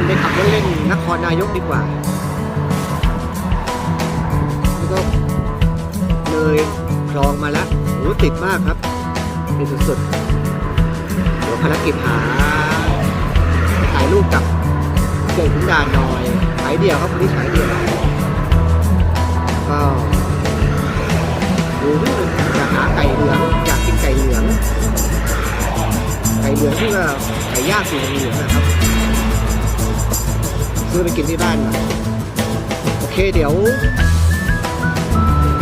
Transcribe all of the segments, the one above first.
งไปขับรถเล่นนครนายกดีกว่าแล้วก็เลยคลองมาแล้วโอ้ติดมากครับติดสุดๆเดี๋ยวภารกิจหาถ่ายรูปกับเกิดขุนด่านหน่อยฉายเดียวครับวันนี้ฉายเดียวก็ดูจะหาไก่เหลืองอยากกินไก่เหลืองไก่เหลืองที่ว่าไก่ย่างสีเหลืองนะครับ ซื้อไปกินที่บ้านหน่อยโอเคเดี๋ยว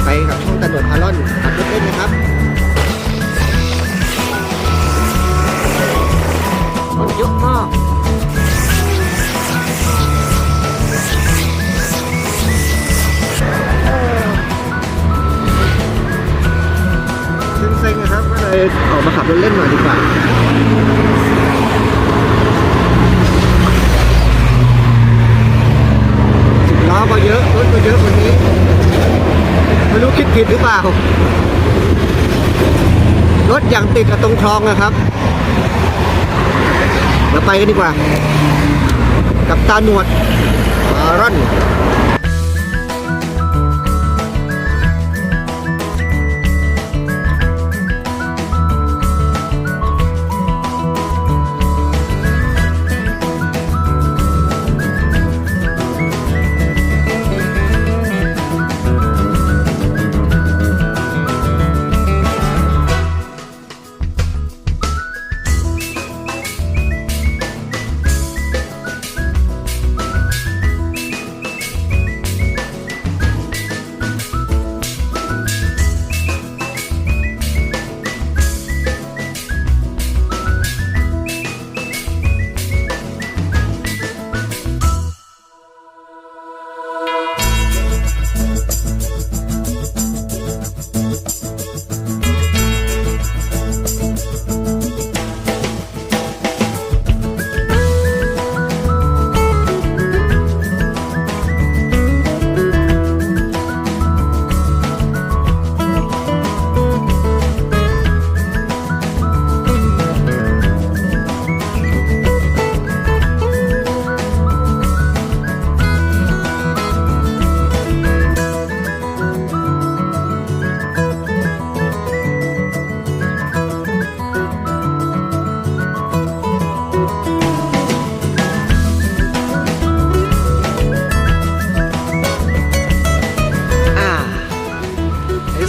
ไปกับช่องตำรวจพารอนขับรถเล่นนะครับรถเยอะมากเซ็งๆนะครับก็เลยออกมาขับรถเล่นหน่อยดีกว่า สิบ ล้อก็เยอะรถก็เยอะวันนี้ไม่รู้คิดผิดหรือเปล่ารถอย่างติดกับตรงคลองนะครับเราไปกันดีกว่า กับตาหนวดมารอน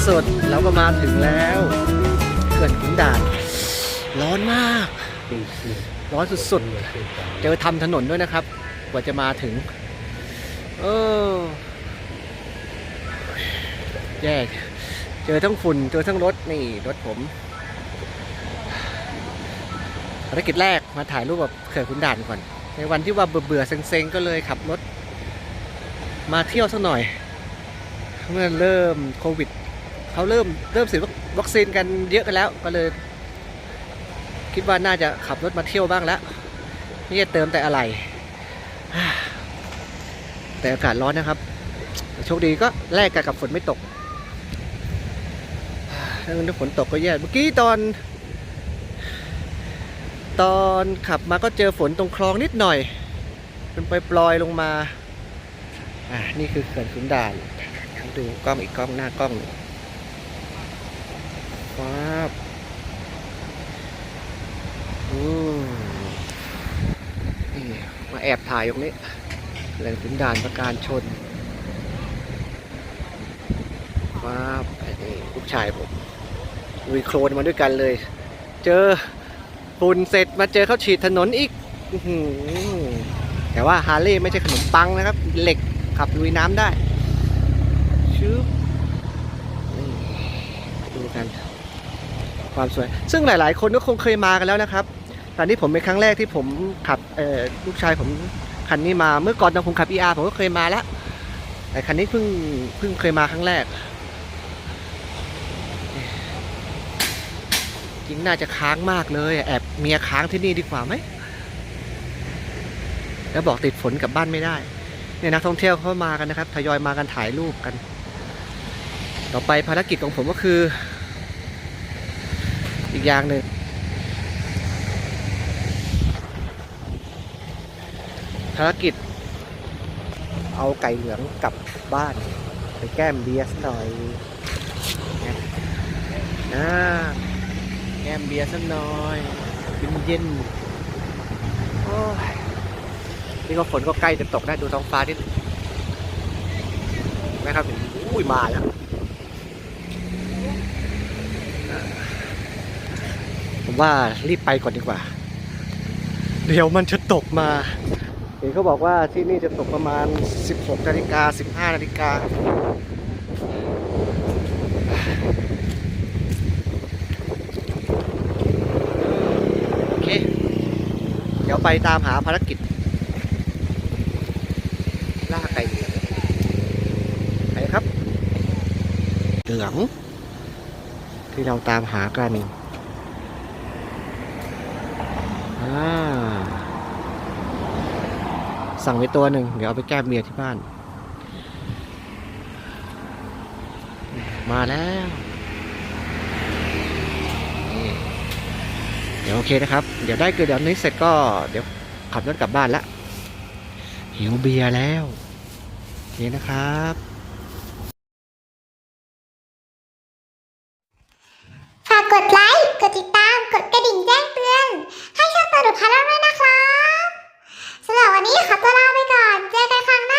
สดเราก็มาถึงแล้วเขื่อนขุนด่าน ร้อนมาก ร้อนสุดๆ เจอทำถนนด้วยนะครับ กว่าจะมาถึง เออแย่เจอทั้งฝุ่น เจอทั้งรถ นี่รถผมภารกิจแรกมาถ่ายรูปกับเขื่อนขุนด่านก่อน ในวันที่ว่าเบื่อๆเซ็งๆ ก็เลยขับรถ มาเที่ยวสักหน่อย เมื่อเริ่มโควิด เขาเริ่มเริ่มฉีดวัคซีนกันเยอะกันแล้วก็เลย คิดว่าน่าจะขับรถมาเที่ยวบ้างแล้วไม่ใช่เติมแต่อะไรแต่อากาศร้อนนะครับโชคดีก็แลกกันกับฝนไม่ตกถ้าฝนตกก็แย่เมื่อกี้ตอน ตอนขับมาก็เจอฝนตรงคลองนิดหน่อยเป็นไปปลอยลงมาอ่านี่คือเขื่อนขุนด่านดูกล้องอีกกล้องหน้ากล้อง หนึ่งว้าวอืมมาแอบถ่ายตรงนี้แหล่งขุนด่านประการชนว้าไอ้นี่ลูกชายผมลุยโคลนมาด้วยกันเลย เจอฝุ่นเสร็จมาเจอเขาฉีดถนนอีกอแต่ว่าฮาร์เลย์ไม่ใช่ขนมปังนะครับ เหล็กขับลุยน้ำได้ชึบดูกัน ความสวย ซึ่งหลาย ๆ คนก็คงเคยมากันแล้วนะครับแตอนนี้ผมเป็นครั้งแรกที่ผมขับลูกชายผมคันนี้มาเมื่อก่อนตอนผมขับ ER ผมก็เคยมาแล้ว แต่คันนี้เพิ่งเพิ่งเคยมาครั้งแรก จริงน่าจะค้างมากเลย แอบเมียค้างที่นี่ดีกว่าไหม แล้วบอกติดฝนกลับบ้านไม่ได้ เนี่ยนักท่องเที่ยวเขามากันนะครับ ทยอยมากันถ่ายรูปกัน ต่อไปภารกิจของผมก็คือ อีกอย่างหนึ่งภารกิจ เอาไก่เหลืองกลับบ้าน ไปแก้มเบียร์สักหน่อยนะแก้มเบียร์สักหน่อยเย็นเย็นโอ้ยนี่ก็ฝนก็ใกล้จะตกได้ดูท้องฟ้าที่นะครับอุ้ยมาแล้ว ผม ว่ารีบไปก่อนดีกว่า เดี๋ยวมันจะตกมา เห็นเขาบอกว่าที่นี่จะตกประมาณ 16นาฬิกา15นาฬิกาโอเค เดี๋ยวไปตามหาภารกิจ ล่าไก่เหลืองไปครับเหลืองที่เราตามหากันอ่า สั่งไปตัวหนึ่งเดี๋ยวเอาไปแก้เมียที่บ้าน มาแล้ว เดี๋ยวโอเคนะครับ เดี๋ยวได้เกิดเดี๋ยวนี้เสร็จก็เดี๋ยวขับรถกลับบ้านละหิวเบียร์แล้ว โอเคนะครับฝากกดไลค์ กดติดตาม กดกระดิ่งแจ้งเตือน ให้ สนุกขนาดไหนนะครับสำหรับวันนี้ขอตัวลาไปก่อน เจอกันครั้งหน้า